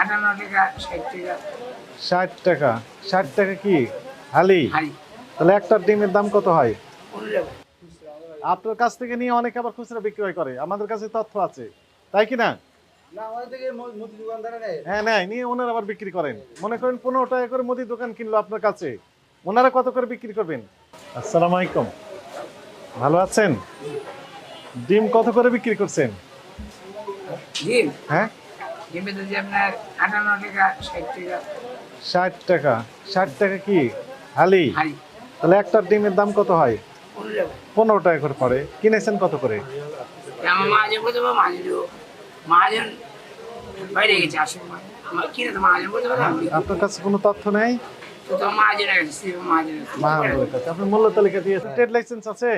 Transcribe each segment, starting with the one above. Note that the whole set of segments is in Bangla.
আটান্ন টাকা ষাট টাকা। ষাট টাকা ষাট টাকা কি? হালি? তাহলে একটা ডিমের দাম কত হয়? আপনার কাছ থেকে নিয়ে অনেকে আবার খুচরা বিক্রয় করে। আমাদের কাছে তথ্য আছে। তাই কি না? হ্যাঁ নেয়। নিয়ে ওনারা আবার বিক্রি করেন। মনে করেন পনেরো টাকা করে মুদি দোকান কিনলো আপনার কাছে। ওনারা কত করে বিক্রি করবেন? আসসালামু আলাইকুম। ভালো আছেন? ডিম কত করে বিক্রি করছেন? হ্যাঁ? ডিমে যদি আপনার আটান্ন টাকা ষাট টাকা। ষাট টাকা। ষাট টাকা কি? হালি? তাহলে একটা ডিমের দাম কত হয়? পনেরো টাকা। করে পড়ে। কিনেছেন কত করে? মাঝে বলতে পারব মাঝে দেবো বাইরে গেছে আসুন আমার কিনে তো মহাজন বলতে পারব আপনার কাছে কোনো তথ্য নেই? আপনার মূল্য তালিকা ট্রেড লাইসেন্স আছে।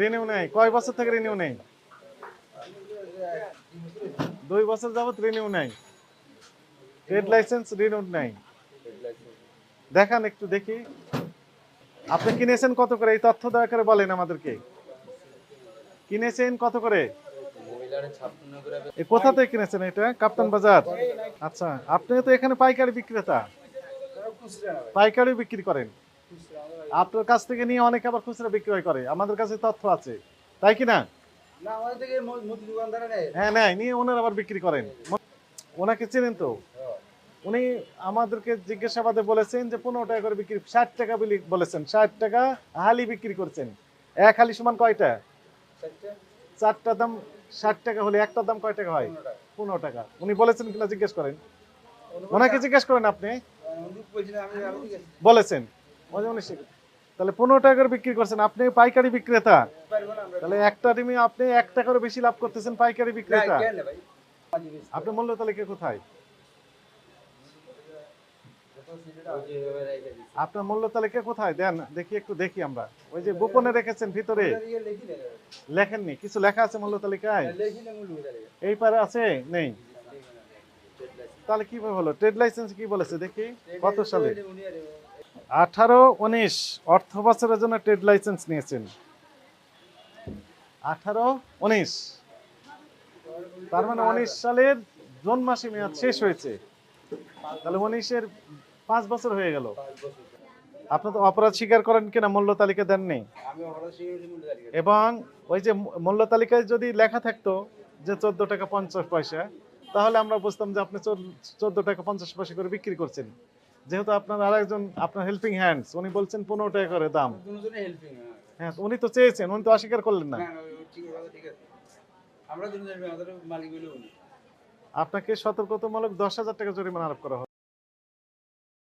রিনিউ নেই। কয় বছর থেকে রিনিউ নেই? দুই বছর যাবত রিনিউ নেই। ট্রেড লাইসেন্স রিনিউ নেই। দেখান একটু দেখি। আপনি কিনেছেন কত করে? এই তথ্য দয়া করে বলেন আমাদেরকে। কিনেছেন কত করে? কোথা থেকে কিনেছেন এটা? কাপ্তান বাজার? আচ্ছা আপনি তো এখানে পাইকারি বিক্রেতা। পাইকারি বিক্রি করেন। আপনার কাছ থেকে নিয়ে অনেকে আবার খুচরা বিক্রয় করে। আমাদের কাছে তথ্য আছে। তাই কি না? হ্যাঁ নেয়। নিয়ে ওনার আবার বিক্রি করেন। ওনাকে চেনেন তো। উনি আমাদেরকে জিজ্ঞাসাবাদে বলেছেন যে পনেরো টাকা করে বিক্রি ষাট টাকা বলেছেন। ষাট টাকা হালি বিক্রি করছেন। এক হালি সমান কয়টা? চারটা। দাম ষাট টাকা হলে একটা দাম কয় টাকা হয়? পনেরো টাকা। উনি বলেছেন কিনা জিজ্ঞেস করেন। ওনাকে জিজ্ঞেস করেন আপনি। আছে বলেছেন। তাহলে পনেরো টাকা করে বিক্রি করছেন। আপনি পাইকারি বিক্রেতা। তাহলে একটা ডিমে আপনি এক টাকারও বেশি লাভ করতেছেন পাইকারি বিক্রেতা। আপনার মূল্য তালিকা কোথায়? আপনার মূল্য তালিকা কোথায়? দেন দেখি একটু দেখি আমরা। ওই যে গোপনে রেখেছেন ভিতরে। লেখেননি কিছু লেখা আছে মূল্য তালিকায়। এই পারে আছে? নেই। তাহলে কীভাবে হলো? ট্রেড লাইসেন্স কি বলেছে? দেখি। কত সালে? আঠারো উনিশ। অর্থ বছরের জন্য ট্রেড লাইসেন্স নিয়েছেন। আঠারো উনিশ। তার মানে উনিশ সালের জুন মাসে মেয়াদ শেষ হয়েছে। তাহলে উনিশের পাঁচ বছর হয়ে গেল। আপনি তো অপরাধ স্বীকার করেন কিনা মূল্য তালিকা দেননি? এবং ওই যে মূল্য তালিকায় যদি লেখা থাকতো যে চোদ্দ টাকা পঞ্চাশ পয়সা তাহলে আমরা বুঝতাম যে আপনি চোদ্দ টাকা পঞ্চাশ পয়সা করে বিক্রি করছেন। যেহেতু আপনার আরেকজন আপনার হেল্পিং হ্যান্ডস উনি বলছেন পনেরো টাকা করে দাম। হ্যাঁ। উনি তো চেয়েছেন উনি তো অস্বীকার করলেন না। আপনাকে সতর্কতামূলক দশ হাজার টাকা জরিমানা আরোপ করা হবে